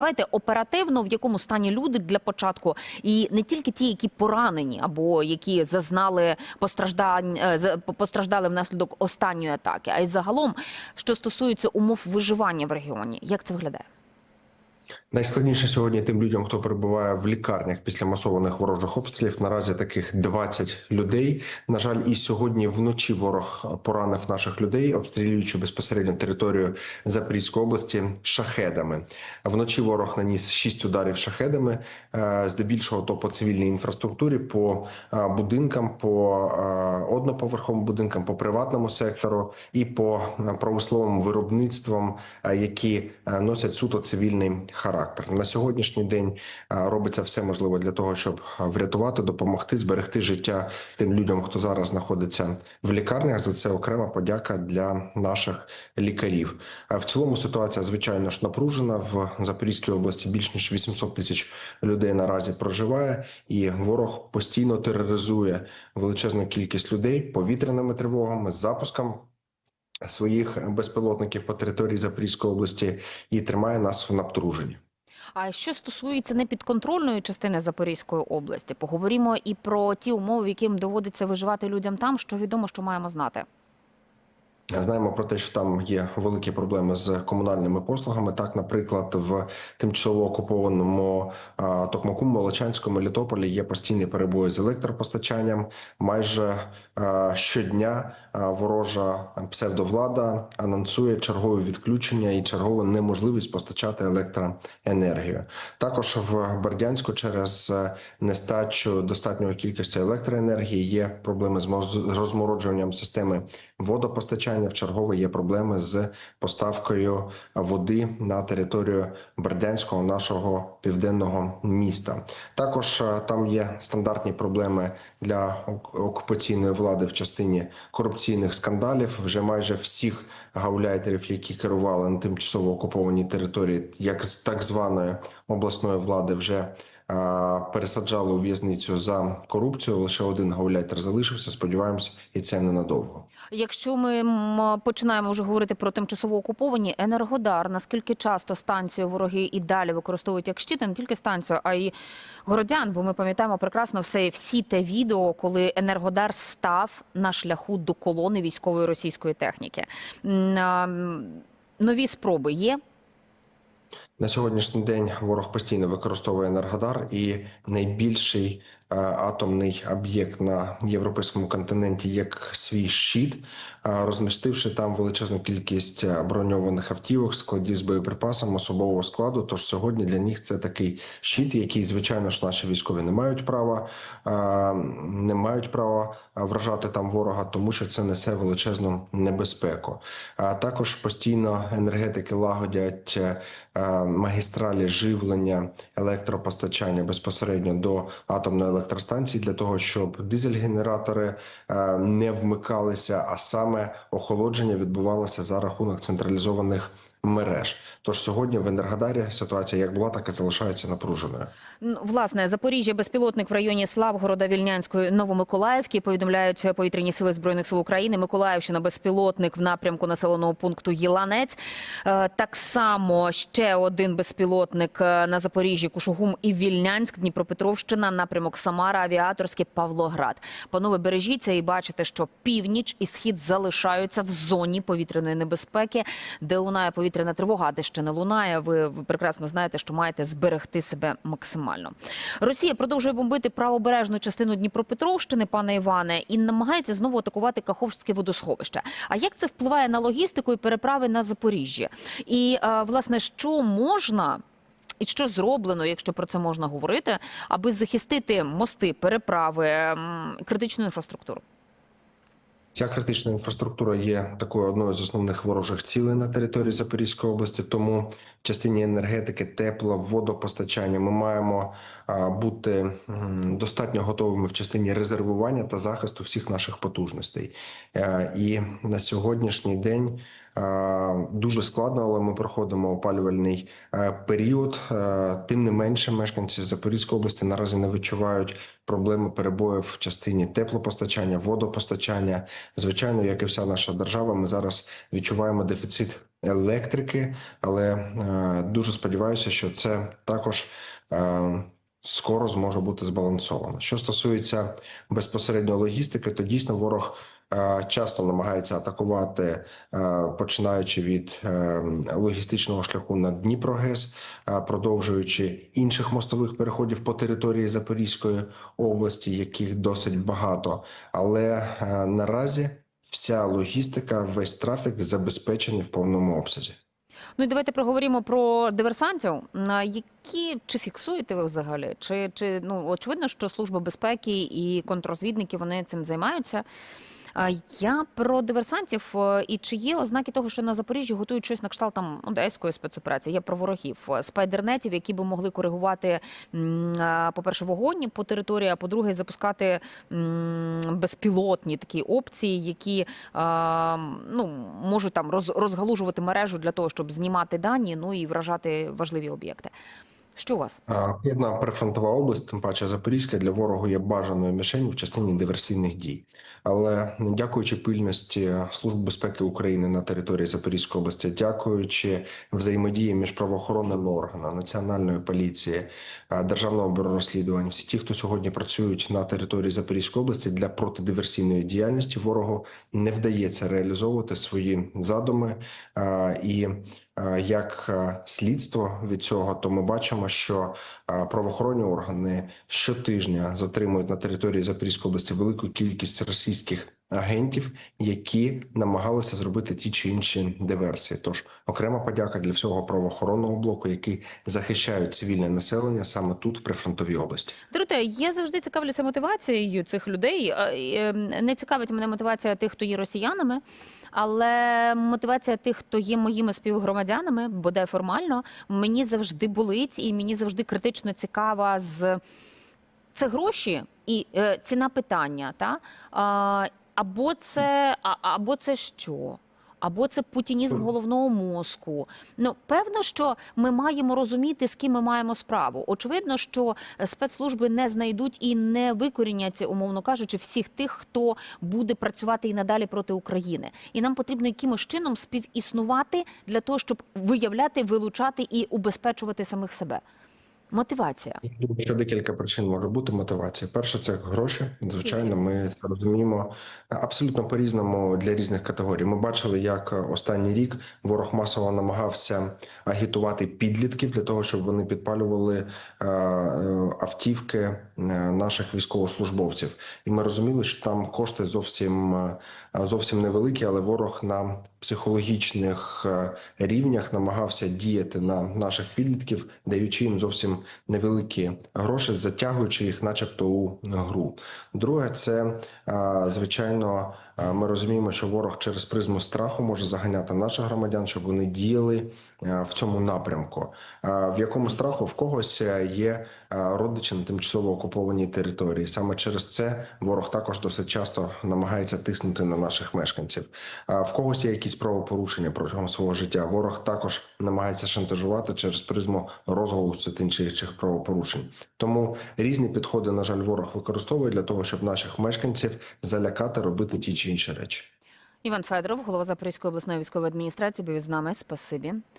Давайте оперативно, в якому стані люди для початку, і не тільки ті, які поранені або які зазнали постраждань, е, постраждали внаслідок останньої атаки, а й загалом, що стосується умов виживання в регіоні. Як це виглядає? Найскладніше сьогодні тим людям, хто перебуває в лікарнях після масованих ворожих обстрілів. Наразі таких 20 людей. На жаль, і сьогодні вночі ворог поранив наших людей, обстрілюючи безпосередньо територію Запорізької області шахедами. Вночі ворог наніс 6 ударів шахедами, е, здебільшого то по цивільній інфраструктурі, по е, будинкам, по е, одноповерховим будинкам, по приватному сектору і по промисловим виробництвам, які носять суто цивільний характер. На сьогоднішній день е, робиться все можливе для того, щоб врятувати, допомогти, зберегти життя тим людям, хто зараз знаходиться в лікарнях. За це окрема подяка для наших лікарів. Е, В цілому ситуація звичайно ж напружена в Запорізькій області. Більш ніж 800 тисяч людей наразі проживає, і ворог постійно тероризує величезну кількість людей повітряними тривогами, запуском своїх безпілотників по території Запорізької області і тримає нас в напруженні. А що стосується непідконтрольної частини Запорізької області, поговоримо і про ті умови, яким доводиться виживати людям там, що відомо, що маємо знати. Знаємо про те, що там є великі проблеми з комунальними послугами. Так, наприклад, в тимчасово окупованому Токмаку, Молочанському, Мелітополі є постійні перебої з електропостачанням. Майже щодня ворожа псевдовлада анонсує чергове відключення і чергову неможливість постачати електроенергію. Також в Бердянську через нестачу достатньої кількості електроенергії є проблеми з розмороджуванням системи водопостачання. В чергове є проблеми з поставкою води на територію Бердянського нашого південного міста. Також е, там є стандартні проблеми для окупаційної влади в частині корупційних скандалів. Вже майже всіх гауляйтерів, які керували на тимчасово окупованій території, як так званої обласної влади, вже пересаджали у в'язницю за корупцію. Лише один гауляйтер залишився. Сподіваємось, і це ненадовго. Якщо ми починаємо вже говорити про тимчасово окуповані Енергодар, наскільки часто станцію вороги і далі використовують як щит, і не тільки станцію, а й городян, бо ми пам'ятаємо прекрасно все всі те відео, коли Енергодар став на шляху до колони військової російської техніки. Нові спроби є. На сьогоднішній день ворог постійно використовує Енергодар і найбільший е, атомний об'єкт на європейському континенті як свій щит, розмістивши там величезну кількість е, броньованих автівок, складів з боєприпасами особового складу. Тож сьогодні для них це такий щит, який звичайно ж наші військові не мають права, не мають права вражати там ворога, тому що це несе величезну небезпеку. А також постійно енергетики лагодять е, е, магістралі живлення електропостачання безпосередньо до атомної електростанції для того, щоб дизель-генератори не вмикалися, а саме охолодження відбувалося за рахунок централізованих мереж. Тож сьогодні в Енергодарі ситуація як була, так і залишається напруженою. Власне, Запоріжжя безпілотник в районі Славгорода, Вільнянської, Новомиколаївки повідомляють повітряні сили збройних сил України. Миколаївщина безпілотник в напрямку населеного пункту Єланець. Е, Так само ще один безпілотник е, на Запоріжжі, Кушугум і Вільнянськ, Дніпропетровщина, напрямок Самара, Авіаторське, Павлоград. Панове, бережіться і бачите, що північ і схід залишаються в зоні повітряної небезпеки, де лунає повітряна тривога, де ще не лунає. Ви, прекрасно знаєте, що маєте зберегти себе максимально. Росія продовжує бомбити правобережну частину Дніпропетровщини, пане Іване, і намагається знову атакувати Каховське водосховище. А як це впливає на логістику і переправи на Запоріжжя? І е, власне, що можна? І що зроблено, якщо про це можна говорити, аби захистити мости, переправи, критичну інфраструктуру? Ця критична інфраструктура є такою одною з основних ворожих цілей на території Запорізької області. Тому в частині енергетики, тепла, водопостачання ми маємо бути достатньо готовими в частині резервування та захисту всіх наших потужностей. Е, І на сьогоднішній день Дуже складно, але ми проходимо опалювальний е, період. Е, Тим не менше, мешканці Запорізької області наразі не відчувають проблеми перебоїв в частині теплопостачання, водопостачання. Звичайно, як і вся наша держава, ми зараз відчуваємо дефіцит електрики, але е, дуже сподіваюся, що це також. е, Скоро зможе бути збалансовано. Що стосується безпосередньо логістики, то дійсно ворог е, часто намагається атакувати, е, починаючи від е, логістичного шляху на Дніпрогес, е, продовжуючи інших мостових переходів по території Запорізької області, яких досить багато. Але е, наразі вся логістика, весь трафік забезпечений в повному обсязі. Ну і давайте проговоримо про диверсантів. На які чи фіксуєте ви взагалі? Чи, чи ну очевидно, що служба безпеки і контррозвідники вони цим займаються? Я про диверсантів е, і чи є ознаки того, що на Запоріжжі готують щось на кшталт там одеської спецоперації? Я про ворогів е, спайдернетів, які би могли коригувати, по-перше, вогонь по території, а по-друге, запускати безпілотні такі опції, які ну можуть там роз, розгалужувати мережу для того, щоб знімати дані, ну і вражати важливі об'єкти. Що у вас? Одна прифронтова область, тим паче Запорізька, для ворогу є бажаною мішенью в частині диверсійних дій. Але дякуючи пильності Служби безпеки України на території Запорізької області, дякуючи взаємодії між правоохоронними органами, національної поліції, державного бюро розслідувань, всі ті, хто сьогодні працюють на території Запорізької області для протидиверсійної діяльності, ворогу не вдається реалізовувати свої задуми і. Е, Як е, слідство від цього, то ми бачимо, що е, правоохоронні органи щотижня затримують на території Запорізької області велику кількість російських агентів, які намагалися зробити ті чи інші диверсії. Тож окрема подяка для всього правоохоронного блоку, який захищають цивільне населення саме тут, в прифронтовій області. Дороте, я завжди цікавлюся мотивацією цих людей. Е, Не цікавить мене мотивація тих, хто є росіянами, але мотивація тих, хто є моїми співгромадянами, бодай формально, мені завжди болить і мені завжди критично цікава з це гроші і е, ціна питання, та а, або це а, або це що? Або це путінізм головного мозку. Ну певно, що ми маємо розуміти, з ким ми маємо справу. Очевидно, що е, спецслужби не знайдуть і не викорінять, умовно кажучи, всіх тих, хто буде працювати і надалі проти України. І нам потрібно якимось чином співіснувати для того, щоб виявляти, вилучати і убезпечувати самих себе. Мотивація. Що декілька причин може бути мотивація. Перше, це гроші. Звичайно, ми це розуміємо абсолютно по-різному для різних категорій. Ми бачили, як останній рік ворог масово намагався агітувати підлітків для того, щоб вони підпалювали е, автівки е, наших військовослужбовців. І ми розуміли, що там кошти зовсім е, зовсім невеликі, але ворог на психологічних рівнях намагався діяти на наших підлітків, даючи їм зовсім невеликі гроші, затягуючи їх, начебто, у гру. Друге, це звичайно. Ми розуміємо, що ворог через призму страху може заганяти наших громадян, щоб вони діяли е, в цьому напрямку. В якому страху в когось е, є е, родичі на тимчасово окупованій території. Саме через це ворог також досить часто намагається тиснути на наших мешканців. В когось є якісь правопорушення протягом свого життя. Ворог також намагається шантажувати через призму розголосу чи інших правопорушень. Тому різні підходи, на жаль, ворог використовує для того, щоб наших мешканців залякати, робити ті чи інші речі. Іван Федоров, голова Запорізької обласної військової адміністрації, був з нами. Спасибі.